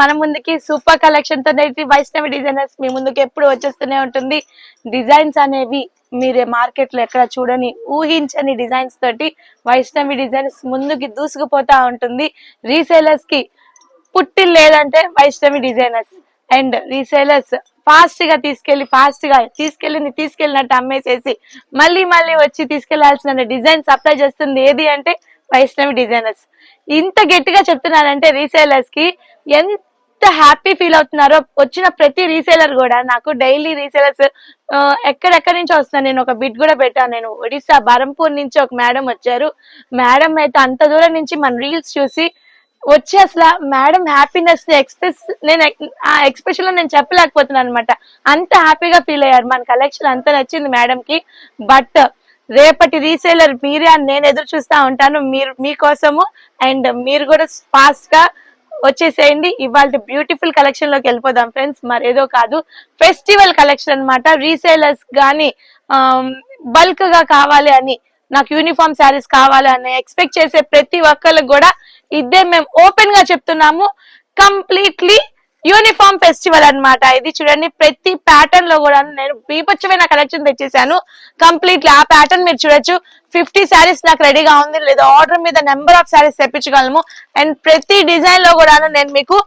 మన ముందుకి సూపర్ కలెక్షన్తో అయితే వైష్ణవి డిజైనర్స్ మీ ముందుకి ఎప్పుడు వచ్చేస్తూనే ఉంటుంది. డిజైన్స్ అనేవి మీరే మార్కెట్లో ఎక్కడ చూడని ఊహించని డిజైన్స్ తోటి వైష్ణవి డిజైన్స్ ముందుకి దూసుకుపోతా ఉంటుంది. రీసేలర్స్కి పుట్టి లేదంటే వైష్ణవి డిజైనర్స్ అండ్ రీసేలర్స్ ఫాస్ట్గా తీసుకెళ్ళి ఫాస్ట్గా తీసుకెళ్ళింది తీసుకెళ్ళినట్టు అమ్మేసేసి మళ్ళీ మళ్ళీ వచ్చి తీసుకెళ్ళాల్సిన డిజైన్ సప్లై చేస్తుంది. ఏది అంటే వైష్ణవి డిజైనర్స్. ఇంత గట్టిగా చెప్తున్నానంటే రీసేలర్స్కి ఎంత హ్యాపీ ఫీల్ అవుతున్నారో వచ్చిన ప్రతి రీసేలర్ కూడా నాకు డైలీ రీసేలర్స్ ఎక్కడెక్కడి నుంచి వస్తున్నా నేను ఒక బిడ్ కూడా పెట్టాను. నేను ఒడిశా బరంపూర్ నుంచి ఒక మేడం వచ్చారు. మేడం అయితే అంత దూరం నుంచి మన రీల్స్ చూసి వచ్చి అసలు మేడం హ్యాపీనెస్ ఎక్స్ప్రెస్ నేను ఆ ఎక్స్ప్రెషన్లో నేను చెప్పలేకపోతున్నాను అనమాట అంత హ్యాపీగా ఫీల్ అయ్యారు. మన కలెక్షన్ అంత నచ్చింది మేడం కి బట్ రేపటి రీసేలర్ మీరే అని నేను ఎదురు చూస్తా ఉంటాను. మీరు మీకోసము అండ్ మీరు కూడా ఫాస్ట్గా వచ్చేసేయండి. ఇవాళ బ్యూటిఫుల్ కలెక్షన్లోకి వెళ్ళిపోదాం ఫ్రెండ్స్ మరేదో కాదు. ఫెస్టివల్ కలెక్షన్ అన్నమాట. రీసేలర్స్ కానీ బల్క్గా కావాలి అని నాకు యూనిఫామ్ శారీస్ కావాలి అని ఎక్స్పెక్ట్ చేసే ప్రతి ఒక్కరికి కూడా ఇదే మేము ఓపెన్గా చెప్తున్నాము. కంప్లీట్లీ యూనిఫామ్ ఫెస్టివల్ అన్నమాట. ఇది చూడండి ప్రతి ప్యాటర్న్లో కూడా నేను బీపచ్చమైన కలెక్షన్ తెచ్చేసాను. కంప్లీట్లీ ఆ ప్యాటర్న్ మీరు చూడొచ్చు. ఫిఫ్టీ శారీస్ నాకు రెడీగా ఉంది. లేదా ఆర్డర్ మీద నెంబర్ ఆఫ్ శారీస్ తెప్పించగలము అండ్ ప్రతి డిజైన్లో కూడా నేను మీకు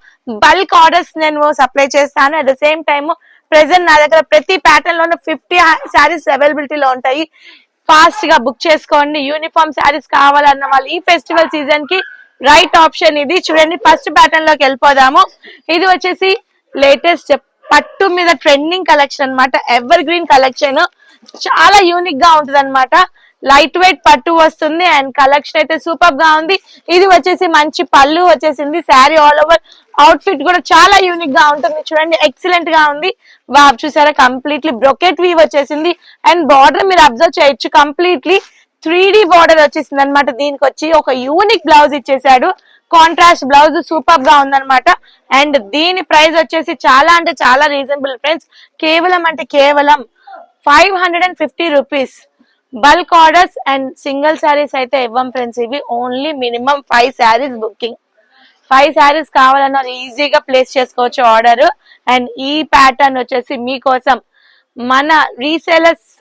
బల్క్ ఆర్డర్స్ నేను సప్లై చేస్తాను. At the same time present నా దగ్గర ప్రతి ప్యాటర్న్ లోనూ ఫిఫ్టీ శారీస్ అవైలబిలిటీలో ఉంటాయి. ఫాస్ట్గా బుక్ చేసుకోండి. యూనిఫామ్ శారీస్ కావాలన్న వాళ్ళు ఈ ఫెస్టివల్ సీజన్కి రైట్ ఆప్షన్ ఇది. చూడండి ఫస్ట్ ప్యాటర్న్లోకి వెళ్ళిపోదాము. ఇది వచ్చేసి లేటెస్ట్ పట్టు మీద ట్రెండింగ్ కలెక్షన్ అన్నమాట. ఎవర్ గ్రీన్ కలెక్షన్ చాలా యూనిక్గా ఉంటది లైట్ వెయిట్ పట్టు వస్తుంది అండ్ కలెక్షన్ అయితే సూపర్గా ఉంది. ఇది వచ్చేసి మంచి పళ్ళు వచ్చేసింది. Sari all over outfit కూడా చాలా యూనిక్గా ఉంటుంది. చూడండి ఎక్సలెంట్గా ఉంది. వావ్ చూసారా? కంప్లీట్లీ బ్రొకెట్ వీవ్ వచ్చేసింది. అండ్ బార్డర్ మీరు అబ్జర్వ్ చేయొచ్చు. కంప్లీట్లీ త్రీ డి బార్డర్ వచ్చేసింది అనమాట దీనికి వచ్చి ఒక యూనిక్ బ్లౌజ్ ఇచ్చేసాడు. కాంట్రాస్ట్ బ్లౌజ్ సూపర్గా ఉందన్నమాట. అండ్ దీని ప్రైస్ వచ్చేసి చాలా అంటే చాలా రీజనబుల్ ఫ్రెండ్స్. కేవలం అంటే కేవలం five hundred and fifty rupees. Bulk orders and single saris అయితే ఇవ్వం ఫ్రెండ్స్. ఇవి only minimum five saris booking. Five saris కావాలన్నా ఈజీగా ప్లేస్ చేసుకోవచ్చు ఆర్డర్. అండ్ ఈ ప్యాటర్న్ వచ్చేసి మీకోసం మన రీసేలర్స్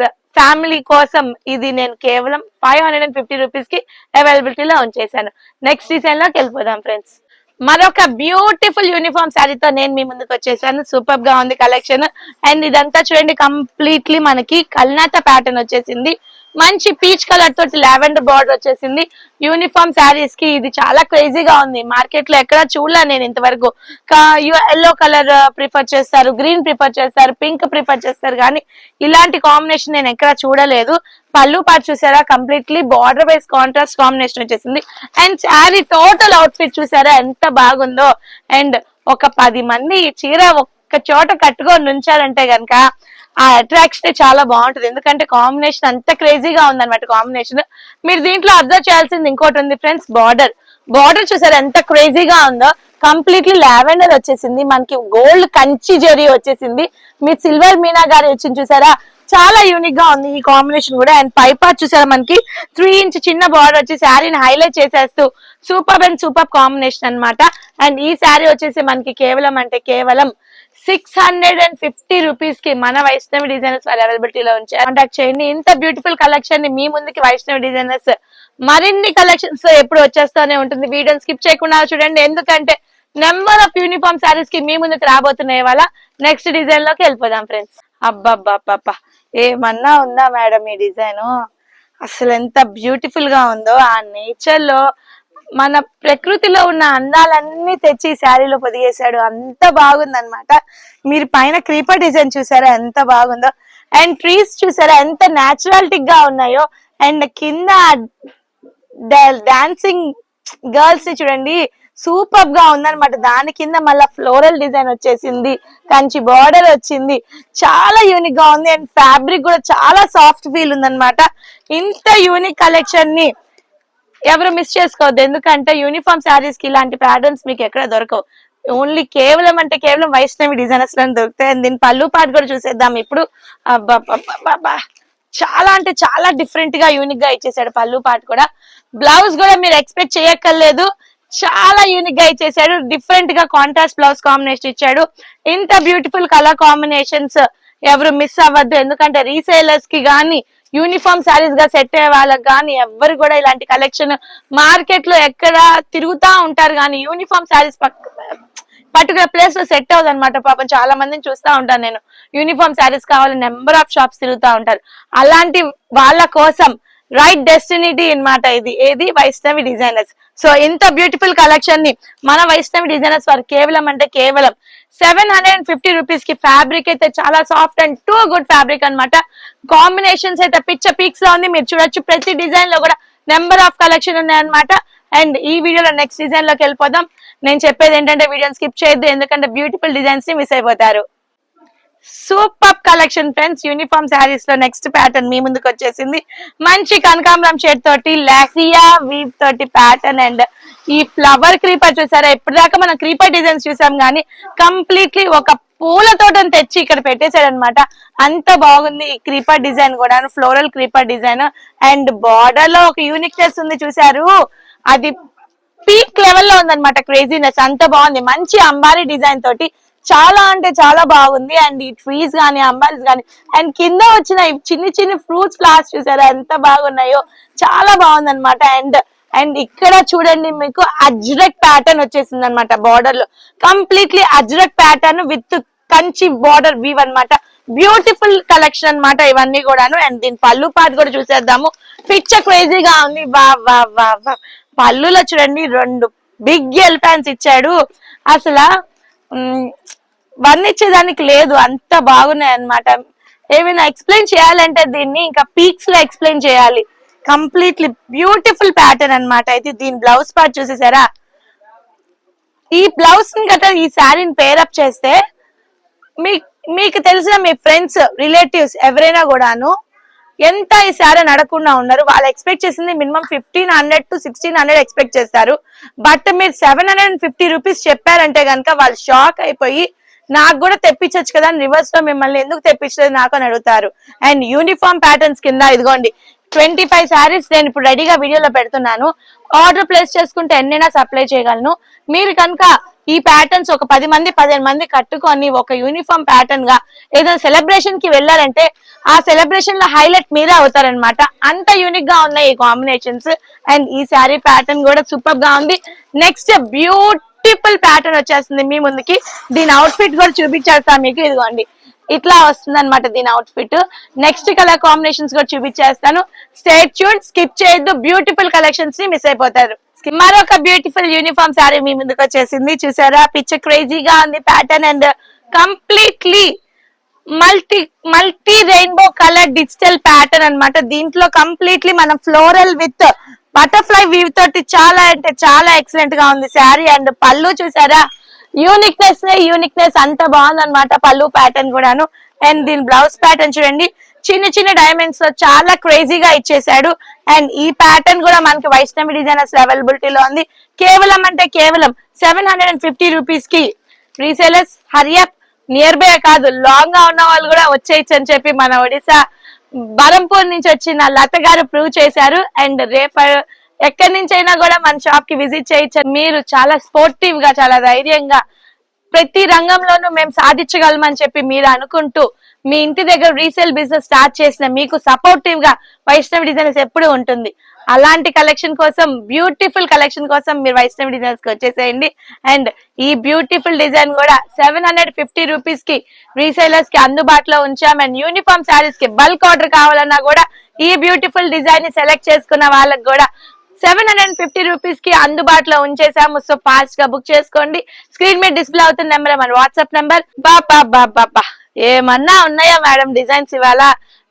ఫ్యామిలీ కోసం ఇది నేను కేవలం ఫైవ్ హండ్రెడ్ అండ్ ఫిఫ్టీ రూపీస్కి అవైలబిలిటీలో ఉంచేసాను నెక్స్ట్ డిజైన్లోకి వెళ్ళిపోదాం ఫ్రెండ్స్ మరొక బ్యూటిఫుల్ యూనిఫామ్ శారీతో నేను మీ ముందుకు వచ్చేసాను. సూపర్గా ఉంది కలెక్షన్ అండ్ ఇదంతా చూడండి కంప్లీట్లీ మనకి కల్నాత ప్యాటర్న్ వచ్చేసింది. మంచి పీచ్ కలర్ తోటి లావెండర్ బార్డర్ వచ్చేసింది. యూనిఫామ్ శారీస్కి ఇది చాలా క్రేజీగా ఉంది. మార్కెట్లో ఎక్కడ చూడలే నేను ఇంతవరకు. ఎల్లో కలర్ ప్రిఫర్ చేస్తారు గ్రీన్ ప్రిఫర్ చేస్తారు పింక్ ప్రిఫర్ చేస్తారు కానీ ఇలాంటి కాంబినేషన్ నేను ఎక్కడ చూడలేదు. పళ్ళు పాటు చూసారా? Completely border wise contrast combination వచ్చేసింది. And sari total outfit చూసారా? ఎంత బాగుందో. అండ్ ఒక పది మంది చీర ఒక్క చోట కట్టుకొని నుంచారంటే గనక ఆ అట్రాక్షన్ చాలా బాగుంటుంది. ఎందుకంటే కాంబినేషన్ అంత క్రేజీగా ఉందన్నమాట కాంబినేషన్ మీరు దీంట్లో అబ్జర్వ్ చేయాల్సింది ఇంకోటి ఉంది ఫ్రెండ్స్ బార్డర్ బార్డర్ చూసారా ఎంత క్రేజీగా ఉందో? కంప్లీట్లీ లావెండర్ వచ్చేసింది. మనకి గోల్డ్ కంచి జరీ వచ్చేసింది. మీ సిల్వర్ మీనా గారి వచ్చింది చూసారా? చాలా యూనిక్గా ఉంది ఈ కాంబినేషన్ కూడా. అండ్ పై పార్ట్ చూసారా మనకి? త్రీ ఇంచ్ చిన్న బార్డర్ వచ్చి శారీని హైలైట్ చేసేస్తూ సూపర్ అండ్ సూపర్ కాంబినేషన్ అన్నమాట. అండ్ ఈ శారీ వచ్చేసి మనకి కేవలం అంటే కేవలం సిక్స్ హండ్రెడ్ అండ్ ఫిఫ్టీ రూపీస్కి మన వైష్ణవి డిజైనర్స్ వారి అవైలబిలిటీలో ఉంచారు. కాంటాక్ట్ చేయండి. ఇంత బ్యూటిఫుల్ కలెక్షన్ని మీ ముందుకి వైష్ణవి డిజైనర్స్ మరిన్ని కలెక్షన్స్ ఎప్పుడు వచ్చేస్తూనే ఉంటుంది. వీడియోని స్కిప్ చేయకుండా చూడండి. ఎందుకంటే నెంబర్ ఆఫ్ యూనిఫామ్ శారీస్కి మీ ముందుకు రాబోతున్నాయి వాళ్ళ నెక్స్ట్ డిజైన్లోకి వెళ్ళిపోదాం ఫ్రెండ్స్ అబ్బబ్బబ్బబ్బా. ఏమన్నా ఉందా మేడం ఈ డిజైన్ అసలు ఎంత బ్యూటిఫుల్గా ఉందో. ఆ నేచర్లో మన ప్రకృతిలో ఉన్న అందాలన్నీ తెచ్చి శారీలో పొదిగేశాడు. అంత బాగుందనమాట మీరు పైన క్రీపర్ డిజైన్ చూసారా? ఎంత బాగుందో. అండ్ ట్రీస్ చూసారా? ఎంత న్యాచురాలిటిక్గా ఉన్నాయో. అండ్ కింద డాన్సింగ్ గర్ల్స్ని చూడండి. సూపర్గా ఉందన్నమాట. దాని కింద మళ్ళీ ఫ్లోరల్ డిజైన్ వచ్చేసింది. కంచి బార్డర్ వచ్చింది. చాలా యూనిక్గా ఉంది. అండ్ ఫ్యాబ్రిక్ కూడా చాలా సాఫ్ట్ ఫీల్ ఉందన్నమాట. ఇంత యూనిక్ కలెక్షన్ని ఎవరు మిస్ చేసుకోవద్దు. ఎందుకంటే యూనిఫామ్ శారీస్కి ఇలాంటి ప్యాటర్న్స్ మీకు ఎక్కడ దొరకవు. ఓన్లీ కేవలం అంటే కేవలం వైష్ణవి డిజైనర్స్లో దొరుకుతాయి. దీని పళ్ళు పాటు కూడా చూసేద్దాం. ఇప్పుడు చాలా అంటే చాలా డిఫరెంట్గా యూనిక్గా ఇచ్చేసాడు పళ్ళు పాటు కూడా. బ్లౌజ్ కూడా మీరు ఎక్స్పెక్ట్ చేయక్కర్లేదు. చాలా యూనిక్గా ఇచ్చేసాడు. డిఫరెంట్గా కాంట్రాస్ట్ బ్లౌజ్ కాంబినేషన్ ఇచ్చాడు. ఇంత బ్యూటిఫుల్ కలర్ కాంబినేషన్స్ ఎవరు మిస్ అవ్వద్దు. ఎందుకంటే రీసేలర్స్కి గానీ యూనిఫామ్ శారీస్గా సెట్ అయ్యే వాళ్ళకి కానీ ఎవ్వరు కూడా ఇలాంటి కలెక్షన్ మార్కెట్లో ఎక్కడ తిరుగుతా ఉంటారు. కానీ యూనిఫామ్ శారీస్ పర్టికులర్ ప్లేస్లో సెట్ అవ్వదు అనమాట పాపం. చాలా మందిని చూస్తా ఉంటాను నేను. యూనిఫామ్ శారీస్ కావాలి నెంబర్ ఆఫ్ షాప్స్ తిరుగుతా ఉంటారు. అలాంటి వాళ్ళ కోసం రైట్ డెస్టినిటీ అన్నమాట ఇది. ఏది? వైష్ణవి డిజైనర్స్ సో ఇంత బ్యూటిఫుల్ కలెక్షన్ని మన వైష్ణవి డిజైనర్స్ వారు కేవలం అంటే కేవలం సెవెన్ హండ్రెడ్ అండ్ ఫిఫ్టీ రూపీస్కి ఫ్యాబ్రిక్ అయితే చాలా soft and too good fabric అన్నమాట. కాంబినేషన్స్ అయితే పిచ్చ పీక్స్లో ఉంది. మీరు చూడొచ్చు. ప్రతి డిజైన్లో కూడా నెంబర్ ఆఫ్ కలెక్షన్ ఉన్నాయన్నమాట. అండ్ ఈ వీడియోలో నెక్స్ట్ డిజైన్లోకి వెళ్ళిపోదాం. నేను చెప్పేది ఏంటంటే వీడియోని స్కిప్ చేయొద్దు. ఎందుకంటే బ్యూటిఫుల్ డిజైన్స్ని మిస్ అయిపోతారు. సూపర్ కలెక్షన్ ఫ్రెండ్స్ యూనిఫామ్ శారీస్లో నెక్స్ట్ ప్యాటర్న్ మీ ముందుకు వచ్చేసింది. మంచి కనకాంబరం షేడ్ తోటి లాక్రియా వీవ్ తోటి ప్యాటర్న్ అండ్ ఈ ఫ్లవర్ క్రీపర్ చూసారా? ఇప్పటిదాకా మనం క్రీపర్ డిజైన్స్ చూసాం కానీ కంప్లీట్లీ ఒక పూల తోటను తెచ్చి ఇక్కడ పెట్టేశాడు అనమాట అంత బాగుంది ఈ క్రీపర్ డిజైన్ కూడా ఫ్లోరల్ క్రీపర్ డిజైన్ అండ్ బార్డర్లో ఒక యూనిక్నెస్ ఉంది చూసారు అది పీక్ లెవెల్లో ఉందన్నమాట క్రేజీనెస్ అంత బాగుంది. మంచి అంబారీ డిజైన్ తోటి చాలా అంటే చాలా బాగుంది. అండ్ ఈ ట్రీస్ గానీ అంబాల్స్ గానీ అండ్ కింద వచ్చిన చిన్ని చిన్ని ఫ్రూట్స్ ఫ్లవర్స్ చూసారా? ఎంత బాగున్నాయో. చాలా బాగుంది అనమాట అండ్ అండ్ ఇక్కడ చూడండి మీకు అజ్రక్ ప్యాటర్న్ వచ్చేసింది అనమాట బార్డర్లో. Completely ajrak pattern with Kanchi border weave అన్నమాట. బ్యూటిఫుల్ కలెక్షన్ అన్నమాట ఇవన్నీ కూడాను. అండ్ దీని పళ్ళు పాటు కూడా చూసేద్దాము. పిచ్చ క్రేజీగా ఉంది. వా వా వా వా. పళ్ళులో చూడండి రెండు బిగ్ ఎలిఫాన్స్ ఇచ్చాడు. అసలు మ్, వర్ణించేదానికి లేదు అంత బాగున్నాయి అన్నమాట. ఏమైనా ఎక్స్ప్లెయిన్ చేయాలంటే దీన్ని ఇంకా పీక్స్లో ఎక్స్ప్లెయిన్ చేయాలి. కంప్లీట్లీ బ్యూటిఫుల్ ప్యాటర్న్ అన్నమాట. అయితే దీని బ్లౌజ్ పార్ట్ చూసేసారా? ఈ బ్లౌజ్ని గట్రా ఈ శారీని పేరప్ చేస్తే మీ మీకు తెలిసిన మీ ఫ్రెండ్స్ రిలేటివ్స్ ఎవరైనా కూడాను ఎంత ఈ శారీ నడకుండా ఉన్నారు? వాళ్ళు ఎక్స్పెక్ట్ చేసింది minimum fifteen hundred to sixteen hundred expect చేస్తారు బట్ మీరు seven hundred and fifty rupees చెప్పారంటే కనుక వాళ్ళు షాక్ అయిపోయి నాకు కూడా తెప్పించొచ్చు కదా రివర్స్లో మిమ్మల్ని ఎందుకు తెప్పించలేదు నాకు అని అడుగుతారు. అండ్ యూనిఫామ్ ప్యాటర్న్స్ కింద ఇదిగోండి ట్వంటీ ఫైవ్ శారీస్ నేను ఇప్పుడు రెడీగా వీడియోలో పెడుతున్నాను. ఆర్డర్ ప్లేస్ చేసుకుంటే ఎన్నైనా సప్లై చేయగలను. మీరు కనుక ఈ ప్యాటర్న్స్ ఒక పది మంది పదిహేను మంది కట్టుకొని ఒక యూనిఫామ్ ప్యాటర్న్గా ఏదైనా సెలబ్రేషన్కి వెళ్ళారంటే ఆ సెలబ్రేషన్లో హైలైట్ మీరే అవుతారనమాట అంత యూనిక్గా ఉన్నాయి ఈ కాంబినేషన్స్ అండ్ ఈ శారీ ప్యాటర్న్ కూడా సూపర్గా ఉంది. నెక్స్ట్ బ్యూటిఫుల్ ప్యాటర్న్ వచ్చేస్తుంది మీ ముందుకి. దీని అవుట్ ఫిట్ కూడా చూపించేస్తా మీకు. ఇదిగోండి. ఇట్లా వస్తుంది అనమాట దీని outfit next colour combinations కూడా చూపించేస్తాను. స్టేట్ ట్యూన్ స్కిప్ చేయొద్దు. బ్యూటిఫుల్ కలెక్షన్స్ని మిస్ అయిపోతారు. మరొక బ్యూటిఫుల్ యూనిఫామ్ శారీ మీ ముందుకు వచ్చేసింది. చూసారా? పిచ్చ క్రేజీగా ఉంది. Pattern and completely multi multi rainbow colour digital pattern అన్నమాట. దీంట్లో కంప్లీట్లీ మనం ఫ్లోరల్ విత్ బటర్ఫ్లై వీవ్ తోటి చాలా అంటే చాలా ఎక్సలెంట్గా ఉంది శారీ అండ్ పళ్ళు చూసారా? యూనిక్నెస్ యూనిక్నెస్ అంత బాగుంది అనమాట పళ్ళు ప్యాటర్న్ కూడాను. అండ్ దీని బ్లౌజ్ ప్యాటర్న్ చూడండి. చిన్న చిన్న డైమండ్స్లో చాలా క్రేజీగా ఇచ్చేసాడు. అండ్ ఈ ప్యాటర్న్ కూడా మనకి వైష్ణవి డిజైనర్స్ అవైలబిలిటీలో ఉంది. కేవలం అంటే కేవలం సెవెన్ హండ్రెడ్ అండ్ ఫిఫ్టీ రూపీస్కి రీసేలర్స్ హరియప్ నియర్ బై కాదు లాంగ్గా ఉన్న వాళ్ళు కూడా వచ్చేయచ్చు అని చెప్పి మన ఒడిశా బరంపూర్ నుంచి వచ్చిన లత గారు ప్రూవ్ చేశారు. అండ్ రేపు ఎక్కడి నుంచి అయినా కూడా మన షాప్కి విజిట్ చేయొచ్చు. మీరు చాలా స్పోర్టివ్గా చాలా ధైర్యంగా ప్రతి రంగంలోనూ మేము సాధించగలమని చెప్పి మీరు అనుకుంటూ మీ ఇంటి దగ్గర రీసేల్ బిజినెస్ స్టార్ట్ చేసిన మీకు సపోర్టివ్గా వైష్ణవి డిజైనర్స్ ఎప్పుడు ఉంటుంది. అలాంటి కలెక్షన్ కోసం బ్యూటిఫుల్ కలెక్షన్ కోసం మీరు వైష్ణవి డిజైన్స్కి వచ్చేసేయండి. అండ్ ఈ బ్యూటిఫుల్ డిజైన్ కూడా సెవెన్ హండ్రెడ్ ఫిఫ్టీ రూపీస్కి రీసేలర్స్కి అందుబాటులో ఉంచాం. అండ్ యూనిఫామ్ శారీస్కి బల్క్ ఆర్డర్ కావాలన్నా కూడా ఈ బ్యూటిఫుల్ డిజైన్ని సెలెక్ట్ చేసుకున్న వాళ్ళకి కూడా సెవెన్ హండ్రెడ్ ఫిఫ్టీ రూపీస్కి అందుబాటులో ఉంచేసాము. సో ఫాస్ట్గా బుక్ చేసుకోండి. స్క్రీన్ మీద డిస్ప్లే అవుతున్న నెంబర్ మన వాట్సాప్ నెంబర్ బాబా బాబా ఏమన్నా ఉన్నాయా మేడం డిజైన్స్ ఇవాళ?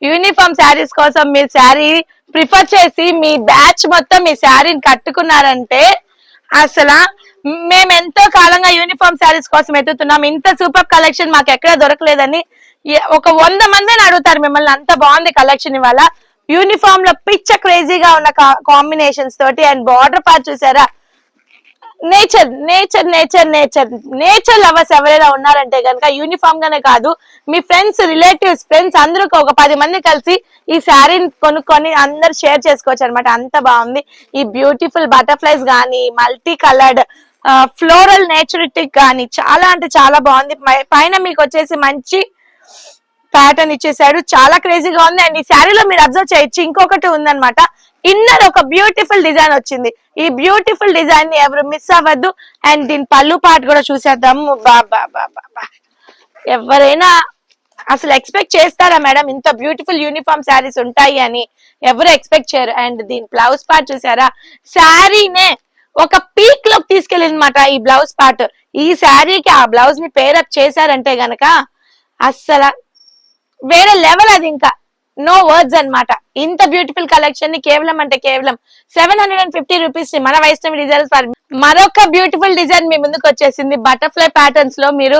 యూనిఫామ్ శారీస్ కోసం మీ శారీ ప్రిఫర్ చేసి మీ బ్యాచ్ మొత్తం మీ శారీని కట్టుకున్నారంటే అసలు మేము ఎంతో కాలంగా యూనిఫామ్ శారీస్ కోసం ఎత్తుతున్నాం. ఇంత సూపర్ కలెక్షన్ మాకు ఎక్కడ దొరకలేదని ఒక వంద మందిని అడుగుతారు మిమ్మల్ని. అంత బాగుంది కలెక్షన్ ఇవాళ. యూనిఫామ్లో పిచ్చ క్రేజీగా ఉన్న కాంబినేషన్స్ తోటి అండ్ బార్డర్ పార్ట్ చూసారా? Nature nature nature nature. Nature lovers ఎవరైనా ఉన్నారంటే కనుక యూనిఫామ్ గానే కాదు మీ ఫ్రెండ్స్ రిలేటివ్స్ ఫ్రెండ్స్ అందరూ ఒక పది మంది కలిసి ఈ శారీని కొనుక్కొని అందరు షేర్ చేసుకోవచ్చు అనమాట అంత బాగుంది. ఈ బ్యూటిఫుల్ బటర్ఫ్లైస్ గానీ మల్టీ కలర్డ్ ఫ్లోరల్ నేచురిటిక్ గానీ చాలా అంటే చాలా బాగుంది. పైన మీకు వచ్చేసి మంచి ప్యాటర్న్ ఇచ్చేసాడు చాలా క్రేజీగా ఉంది. అండ్ ఈ శారీలో మీరు అబ్జర్వ్ చేయొచ్చు. ఇంకొకటి ఉందన్నమాట. ఇన్నర్ ఒక బ్యూటిఫుల్ డిజైన్ వచ్చింది. ఈ బ్యూటిఫుల్ డిజైన్ని ఎవరు మిస్ అవ్వద్దు. అండ్ దీని పళ్ళు పాటు కూడా చూసేద్దాము. బాబా బాబా ఎవరైనా అసలు ఎక్స్పెక్ట్ చేస్తారా మేడం? ఇంత బ్యూటిఫుల్ యూనిఫామ్ శారీస్ ఉంటాయి అని ఎవరు ఎక్స్పెక్ట్ చేయరు. అండ్ దీని బ్లౌజ్ పార్ట్ చూసారా? శారీనే ఒక పీక్లోకి తీసుకెళ్ళిందన్నమాట ఈ బ్లౌజ్ పార్ట్ ఈ శారీకి ఆ బ్లౌజ్ని పేరప్ చేశారంటే గనక అస్సలు వేరే లెవెల్ అది ఇంకా. నో వర్డ్స్ అన్నమాట. ఇంత బ్యూటిఫుల్ కలెక్షన్ని కేవలం అంటే కేవలం సెవెన్ హండ్రెడ్ అండ్ ఫిఫ్టీ రూపీస్ని మన వైష్ణవి డిజైన్స్ ఫర్ మరొక బ్యూటిఫుల్ డిజైన్ మీ ముందుకు వచ్చేసింది. బటర్ఫ్లై ప్యాటర్న్స్లో మీరు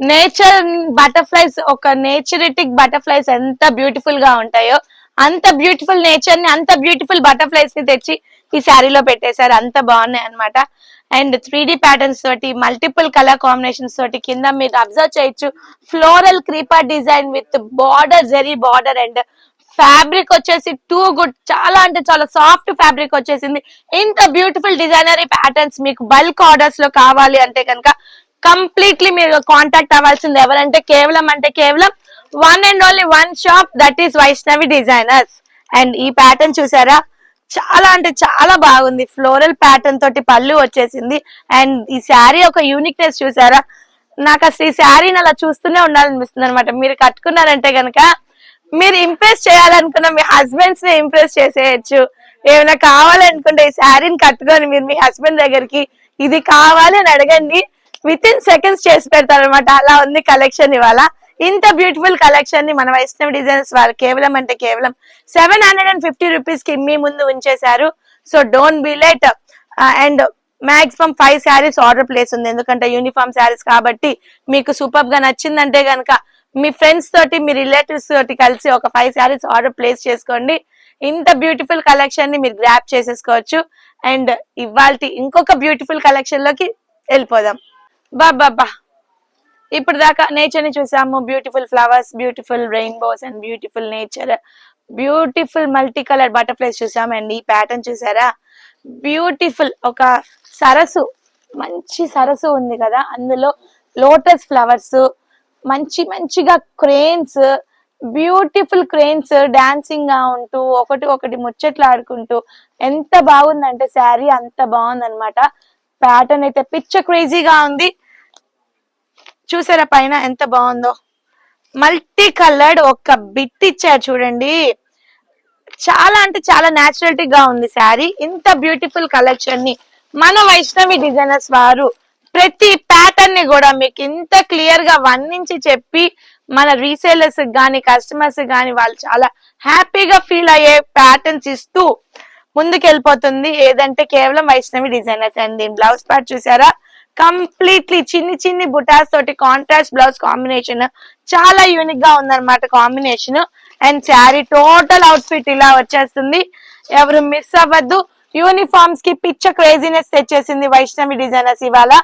నేచర్ బటర్ఫ్లైస్ ఒక నేచరిటిక్ బటర్ఫ్లైస్ ఎంత బ్యూటిఫుల్గా ఉంటాయో అంత బ్యూటిఫుల్ నేచర్ని అంత బ్యూటిఫుల్ బటర్ఫ్లైస్ని తెచ్చి ఈ శారీలో పెట్టేశారు. అంత బాగున్నాయి అన్నమాట. అండ్ త్రీ డి ప్యాటర్న్స్ తోటి మల్టిపుల్ కలర్ కాంబినేషన్స్ తోటి కింద మీరు అబ్జర్వ్ చేయొచ్చు. Floral creeper design with border zari border and fabric వచ్చేసి టూ గుడ్ చాలా అంటే చాలా సాఫ్ట్ ఫ్యాబ్రిక్ వచ్చేసింది. ఇంత బ్యూటిఫుల్ డిజైనరీ ప్యాటర్న్స్ మీకు బల్క్ ఆర్డర్స్లో కావాలి అంటే కనుక కంప్లీట్లీ మీరు కాంటాక్ట్ అవ్వాల్సింది ఎవరంటే కేవలం అంటే కేవలం one and only one shop that is Vaishnavi designers. And ఈ ప్యాటర్న్ చూసారా? చాలా అంటే చాలా బాగుంది. ఫ్లోరల్ ప్యాటర్న్ తోటి పళ్ళు వచ్చేసింది. అండ్ ఈ శారీ ఒక యూనిక్నెస్ చూసారా? నాకు అసలు ఈ శారీని అలా చూస్తూనే ఉండాలనిపిస్తుంది అనమాట మీరు కట్టుకున్నారంటే గనక మీరు ఇంప్రెస్ చేయాలనుకున్న మీ హస్బెండ్స్ని ఇంప్రెస్ చేసేయచ్చు. ఏమైనా కావాలనుకుంటే ఈ శారీని కట్టుకొని మీరు మీ హస్బెండ్ దగ్గరికి ఇది కావాలి అని అడగండి. విత్ ఇన్ సెకండ్స్ చేసి పెడతారు అనమాట అలా ఉంది కలెక్షన్ ఇవాళ. ఇంత బ్యూటిఫుల్ కలెక్షన్ని మన వైష్ణవ్ డిజైన్స్ వాళ్ళు కేవలం అంటే కేవలం సెవెన్ హండ్రెడ్ అండ్ ఫిఫ్టీ రూపీస్కి మీ ముందు ఉంచేశారు. So don't be late and maximum five sarees order place ఉంది. ఎందుకంటే యూనిఫామ్ శారీస్ కాబట్టి మీకు సూపర్గా నచ్చిందంటే గనక మీ ఫ్రెండ్స్ తోటి మీ రిలేటివ్స్ తోటి కలిసి ఒక ఫైవ్ శారీస్ ఆర్డర్ ప్లేస్ చేసుకోండి. ఇంత బ్యూటిఫుల్ కలెక్షన్ని మీరు గ్రాప్ చేసేసుకోవచ్చు. అండ్ ఇవాళ ఇంకొక బ్యూటిఫుల్ కలెక్షన్లోకి వెళ్ళిపోదాం. బాబా ఇప్పుడు దాకా నేచర్ని చూసాము. Beautiful flowers beautiful rainbows and beautiful nature beautiful multi colour butterflies చూసాము అండ్ ఈ ప్యాటర్న్ చూసారా? బ్యూటిఫుల్ ఒక సరస్సు మంచి సరస్సు ఉంది కదా. అందులో లోటస్ ఫ్లవర్స్ మంచి మంచిగా క్రేన్స్ బ్యూటిఫుల్ క్రేన్స్ డాన్సింగ్గా ఉంటూ ఒకటి ఒకటి ముచ్చట్లు ఆడుకుంటూ ఎంత బాగుందంటే శారీ అంత బాగుందన్నమాట. ప్యాటర్న్ అయితే పిచ్చ క్రేజీగా ఉంది. చూసారా పైన ఎంత బాగుందో? మల్టీ కలర్డ్ ఒక బిట్ ఇచ్చారు చూడండి. చాలా అంటే చాలా నాచురాలిటీ గా ఉంది శారీ. ఇంత బ్యూటిఫుల్ కలెక్షన్ని మన వైష్ణవి డిజైనర్స్ వారు ప్రతి ప్యాటర్న్ని కూడా మీకు ఇంత క్లియర్గా వర్ణించి చెప్పి మన రీసేలర్స్ గాని కస్టమర్స్ గాని వాళ్ళు చాలా హ్యాపీగా ఫీల్ అయ్యే ప్యాటర్న్స్ ఇస్తూ ముందుకెళ్ళిపోతుంది. ఏదంటే కేవలం వైష్ణవి డిజైనర్స్ అండి. బ్లౌజ్ పార్ట్ చూసారా? కంప్లీట్లీ చిన్ని చిన్ని బుటాస్ తోటి కాంట్రాస్ట్ బ్లౌజ్ కాంబినేషన్ చాలా యూనిక్గా ఉందన్నమాట combination and saree total outfit ఇలా వచ్చేస్తుంది. ఎవరు మిస్ అవ్వద్దు. యూనిఫామ్స్కి పిచ్చ క్రేజీనెస్ తెచ్చేసింది వైష్ణవి డిజైనర్స్ ఇవాళ.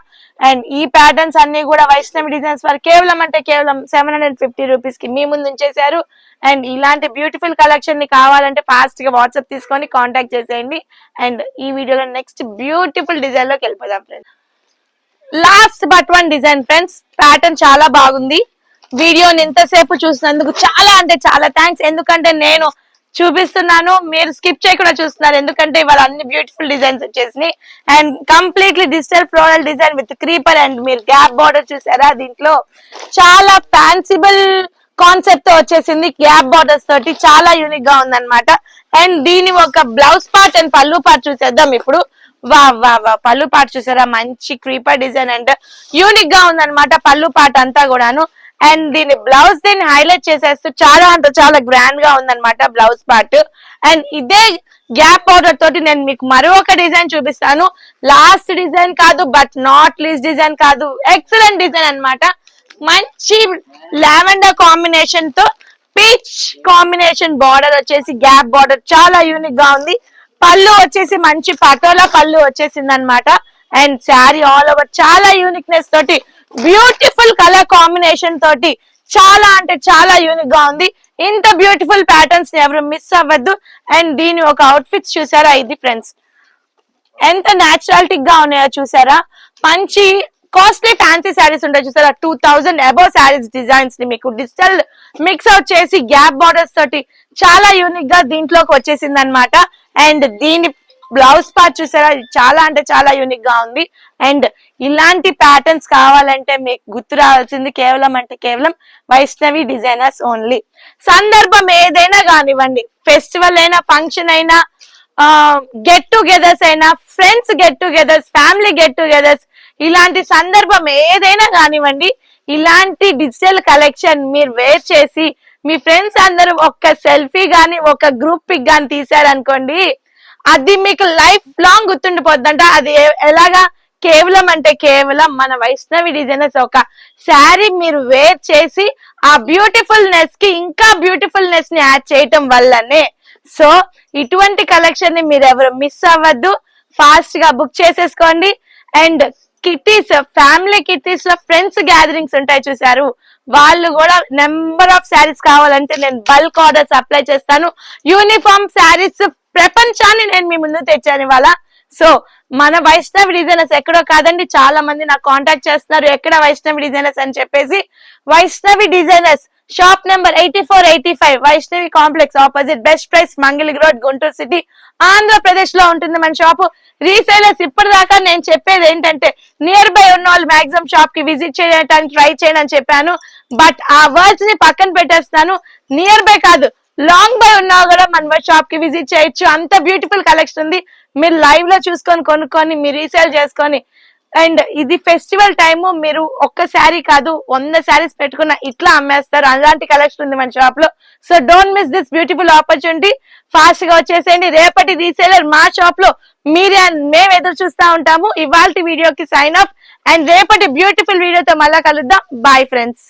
అండ్ ఈ ప్యాటర్న్స్ అన్ని కూడా వైష్ణవి డిజైన్స్ వారు కేవలం అంటే కేవలం సెవెన్ హండ్రెడ్ ఫిఫ్టీ రూపీస్కి మీ ముందు ఉంచేశారు. అండ్ ఇలాంటి బ్యూటిఫుల్ కలెక్షన్ని కావాలంటే ఫాస్ట్గా వాట్సాప్ తీసుకొని కాంటాక్ట్ చేసేయండి. అండ్ ఈ వీడియోలో నెక్స్ట్ బ్యూటిఫుల్ డిజైన్లోకి వెళ్ళిపోదాం friends last but one design friends pattern చాలా బాగుంది. వీడియోని ఇంతసేపు చూసినందుకు చాలా అంటే చాలా థ్యాంక్స్ ఎందుకంటే నేను చూపిస్తున్నాను. మీరు స్కిప్ చేయకుండా చూస్తున్నారు. ఎందుకంటే ఇవాళ అన్ని బ్యూటిఫుల్ డిజైన్స్ వచ్చేసినాయి. And completely digital floral design with creeper and మీరు గ్యాప్ బార్డర్ చూసారా? దీంట్లో చాలా ఫ్యాన్సిబుల్ కాన్సెప్ట్తో వచ్చేసింది. గ్యాప్ బార్డర్స్ తోటి చాలా యూనిక్గా ఉందన్నమాట. అండ్ దీని ఒక blouse part and pallu part చూసేద్దాం ఇప్పుడు. వా వా వా. పళ్ళు పాట చూసారా? మంచి క్రీపర్ డిజైన్ అండ్ యూనిక్గా ఉందన్నమాట పళ్ళు పాట అంతా కూడాను. అండ్ దీని బ్లౌజ్ దీన్ని హైలైట్ చేసేస్తూ చాలా అంటే చాలా గ్రాండ్గా ఉందన్నమాట బ్లౌజ్ పార్ట్ అండ్ ఇదే గ్యాప్ పౌడర్ తోటి నేను మీకు మరొక డిజైన్ చూపిస్తాను. లాస్ట్ డిజైన్ కాదు బట్ నాట్ లీస్ట్ డిజైన్ కాదు. ఎక్సలెంట్ డిజైన్ అన్నమాట. మంచి లావెండర్ కాంబినేషన్తో పీచ్ కాంబినేషన్ బార్డర్ వచ్చేసి గ్యాప్ బార్డర్ చాలా యూనిక్గా ఉంది. పళ్ళు వచ్చేసి మంచి పటోలా పళ్ళు వచ్చేసింది అనమాట అండ్ శారీ ఆల్ ఓవర్ చాలా యూనిక్నెస్ తోటి బ్యూటిఫుల్ కలర్ కాంబినేషన్ తోటి చాలా అంటే చాలా యూనిక్గా ఉంది. ఇంత బ్యూటిఫుల్ ప్యాటర్న్స్ ఎవరు మిస్ అవ్వద్దు. అండ్ దీని ఒక అవుట్ఫిట్స్ చూసారా ఇది ఫ్రెండ్స్ ఎంత న్యాచురాలిటిక్గా ఉన్నాయో చూసారా? మంచి కాస్ట్లీ ఫ్యాన్సీ శారీస్ ఉంటాయి చూసారా? టూ థౌజండ్ అబౌవ్ శారీస్ డిజైన్స్ని మీకు డిజిటల్ మిక్స్ అవుట్ చేసి గ్యాప్ బార్డర్స్ తోటి చాలా యూనిక్గా దీంట్లోకి వచ్చేసింది అనమాట అండ్ దీని బ్లౌజ్ పార్ట్ చూసారా? చాలా అంటే చాలా యూనిక్గా ఉంది. అండ్ ఇలాంటి ప్యాటర్న్స్ కావాలంటే మీకు గుర్తు రావాల్సింది కేవలం అంటే కేవలం వైష్ణవి డిజైనర్స్ ఓన్లీ సందర్భం ఏదైనా కానివ్వండి ఫెస్టివల్ అయినా ఫంక్షన్ అయినా గెట్ టుగెదర్స్ అయినా friends get togethers family get togethers ఇలాంటి సందర్భం ఏదైనా కానివ్వండి ఇలాంటి డిజిటల్ కలెక్షన్ మీరు వేర్ చేసి మీ ఫ్రెండ్స్ అందరూ ఒక్క సెల్ఫీ గాని ఒక గ్రూప్ పిక్ గాని తీసారనుకోండి అది మీకు లైఫ్ లాంగ్ గుర్తుండిపోద్దంట. అది ఎలాగా? కేవలం అంటే కేవలం మన వైష్ణవి డిజైనర్స్ ఒక శారీ మీరు వేర్ చేసి ఆ బ్యూటిఫుల్నెస్కి ఇంకా బ్యూటిఫుల్నెస్ని యాడ్ చేయటం వల్లనే. సో ఇటువంటి కలెక్షన్ని మీరు ఎవరు మిస్ అవ్వద్దు. ఫాస్ట్గా బుక్ చేసేసుకోండి. అండ్ కిట్టీస్ ఫ్యామిలీ కిట్టీస్లో ఫ్రెండ్స్ గ్యాదరింగ్స్ ఉంటాయి చూసారు వాళ్ళు కూడా నెంబర్ ఆఫ్ శారీస్ కావాలంటే నేను బల్క్ ఆర్డర్స్ అప్లై చేస్తాను. యూనిఫామ్ శారీస్ ప్రపంచాన్ని నేను మీ ముందు తెచ్చాను ఇవాళ. సో మన వైష్ణవి డిజైనర్స్ ఎక్కడో కాదండి చాలా మంది నాకు కాంటాక్ట్ చేస్తున్నారు ఎక్కడ వైష్ణవి డిజైనర్స్ అని చెప్పేసి. Vaishnavi designers shop number eighty four eighty five Vaishnavi complex opposite best price Mangalagiri road Guntur city ఆంధ్రప్రదేశ్లో ఉంటుంది మన షాపు. రీసేలర్స్ ఇప్పటిదాకా నేను చెప్పేది ఏంటంటే నియర్ బై ఉన్న వాళ్ళు మాక్సిమం షాప్కి విజిట్ చేయడానికి ట్రై చేయండి అని చెప్పాను. బట్ ఆ వర్డ్స్ని పక్కన పెట్టేస్తాను. నియర్ బై కాదు లాంగ్ బై ఉన్నా కూడా మన షాప్కి విజిట్ చేయొచ్చు. అంత బ్యూటిఫుల్ కలెక్షన్ ఉంది. మీరు లైవ్లో చూసుకొని కొనుక్కొని మీరు రీసేల్ చేసుకొని అండ్ ఇది ఫెస్టివల్ టైమ్ మీరు ఒక్క శారీ కాదు వంద శారీస్ పెట్టుకున్న ఇట్లా అమ్మేస్తారు. అలాంటి కలెక్షన్ ఉంది మన షాప్లో. So don't miss this beautiful opportunity ఫాస్ట్గా వచ్చేసేయండి. రేపటి రీసేలర్ మా షాప్లో మీరే మేము ఎదురు చూస్తా ఉంటాము. ఇవాళ వీడియోకి సైన్ ఆఫ్ అండ్ రేపటి బ్యూటిఫుల్ వీడియోతో మళ్ళా కలుద్దాం. Bye friends